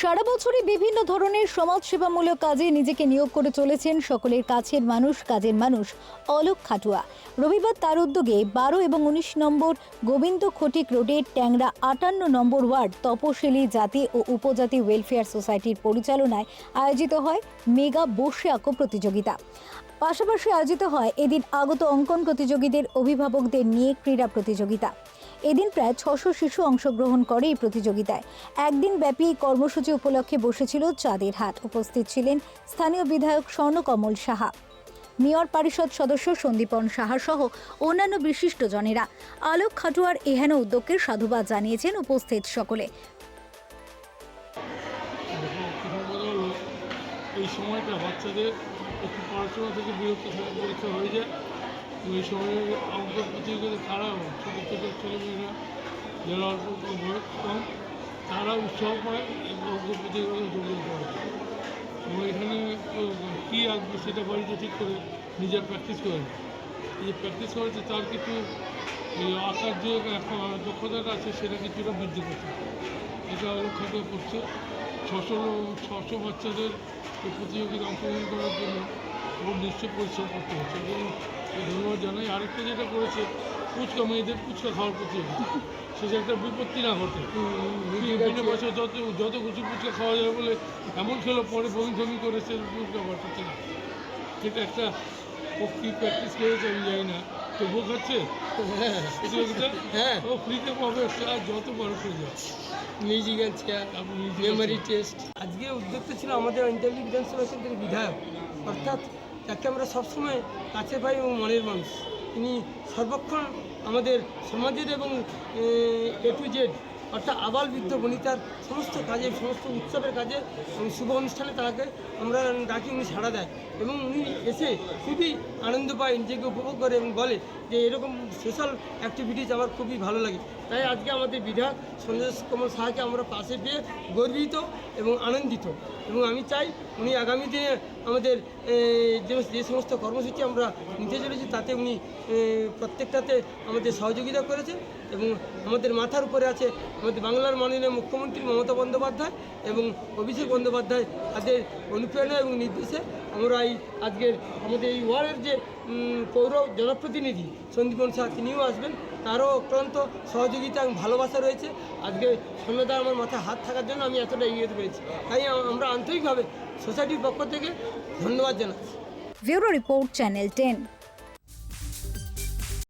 সারা বছরই বিভিন্ন ধরনের সমাজসেবামূলক কাজে নিজেকে নিয়োগ করে চলেছেন সকলের কাছের মানুষ, কাজের মানুষ অলোক খাটুয়া। রবিবার তার উদ্যোগে বারো এবং উনিশ নম্বর গোবিন্দ খটিক রোডের ট্যাংরা আটান্ন নম্বর ওয়ার্ড তপশিলি জাতি ও উপজাতি ওয়েলফেয়ার সোসাইটির পরিচালনায় আয়োজিত হয় মেগা বসে আঁকো প্রতিযোগিতা। পাশাপাশি আয়োজিত হয় এদিন আগত অঙ্কন প্রতিযোগীদের অভিভাবকদের নিয়ে ক্রীড়া প্রতিযোগিতা। এদিন প্রায় ছশো শিশু অংশগ্রহণ করে এই প্রতিযোগিতায়। একদিন ব্যাপী এই কর্মসূচি উপলক্ষে বসেছিল চাঁদের হাট। উপস্থিত ছিলেন স্থানীয় বিধায়ক স্বর্ণকমল সাহা, মেয়র পরিষদ সদস্য সন্দীপন সাহা সহ অন্যান্য বিশিষ্টজনেরা আলোক খাটুয়ার এহেন উদ্যোগকে সাধুবাদ জানিয়েছেন উপস্থিত সকলে। এই সময়টা বাচ্চাদের একটু পড়াশোনা থেকে বিরক্ত পরীক্ষা হয়ে যায়। এই সময় অঙ্ক প্রতিযোগিতা তারাও ছোটো ছোটো ছেলেমেয়েরা যারা অল্প বয়স কম তারা উৎসাহ পায় এবং অঙ্ক প্রতিযোগিতা যোগদান করে এবং এখানে কী আঁকবে সেটা বাড়িতে ঠিক করে নিজের প্র্যাকটিস করে। যে প্র্যাকটিস করেছে, তার কিছু, এই আঁকার যে দক্ষতাটা আছে, সেটা কিছুটা বৃদ্ধি করছে। এটা লক্ষ্য করছে। ছশো ছশো বাচ্চাদের প্রতিযোগিতা অংশগ্রহণ করার জন্য ওর নিশ্চয় পরিশ্রম করতে হচ্ছে। এবং এই ধন্যবাদ জানাই। আরেকটা যেটা করেছে ফুচকা মেয়েদের ফুচকা খাওয়ার প্রতিযোগিতা সেটা একটা বিপত্তি না ঘটে। বিভিন্ন বছর যত যত খুশি ফুচকা খাওয়া যাবে বলে এমন খেলো পরে বমি বমি করেছে ফুচকা বাটাতে না। সেটা একটা ও কী প্র্যাকটিস করেছে আমি জানি না। তবুও খাচ্ছে? প্রতিযোগিতা হ্যাঁ। ও ফ্রিতে পাবে আর যত বড় করে যায় মিউজিক্যাল চেয়ার মেমোরি টেস্ট আজকে উদ্যোগটা ছিল আমাদের ইন্টারভিউ বিধানসভা কেন্দ্রের বিধায়ক। অর্থাৎ যাকে আমরা সবসময় কাছে পাই এবং মনের মানুষ। তিনি সর্বক্ষণ আমাদের সমাজের এবং, এ টু জেড অর্থাৎ আবাল বৃদ্ধ বনিতার সমস্ত কাজে, সমস্ত উৎসবের কাজে শুভ অনুষ্ঠানে তাকে আমরা ডাকি, উনি সাড়া দেয় এবং উনি এসে খুবই আনন্দ পায়, নিজেকে উপভোগ করে এবং বলে যে এরকম সোশ্যাল অ্যাক্টিভিটিস আমার খুবই ভালো লাগে। তাই আজকে আমাদের বিধায়ক সঞ্জয় কুমার সাহাকে আমরা পাশে পেয়ে গর্বিত এবং আনন্দিত। এবং আমি চাই উনি আগামী দিনে আমাদের যে সমস্ত কর্মসূচি আমরা নিতে চলেছি, তাতে উনি প্রত্যেকটাতে আমাদের সহযোগিতা করেছে এবং আমাদের মাথার উপরে আছে আমাদের বাংলার মাননীয় মুখ্যমন্ত্রী মমতা বন্দ্যোপাধ্যায় এবং অভিষেক বন্দ্যোপাধ্যায় তাদের অনুপ্রেরণা এবং নির্দেশে আমরা এই আজকের আমাদের এই ওয়ার্ডের যে পৌর জনপ্রতিনিধি সন্দীপন শাহ তিনিও আসবেন। তারও অক্লান্ত সহযোগিতা এবং ভালোবাসা রয়েছে। আজকে সন্ন্যদা আমার মাথায় হাত থাকার জন্য আমি এতটা এগিয়ে পেরেছি। তাই আমরা আন্তরিকভাবে সোসাইটির পক্ষ থেকে ধন্যবাদ জানাচ্ছি। Bureau report channel ten.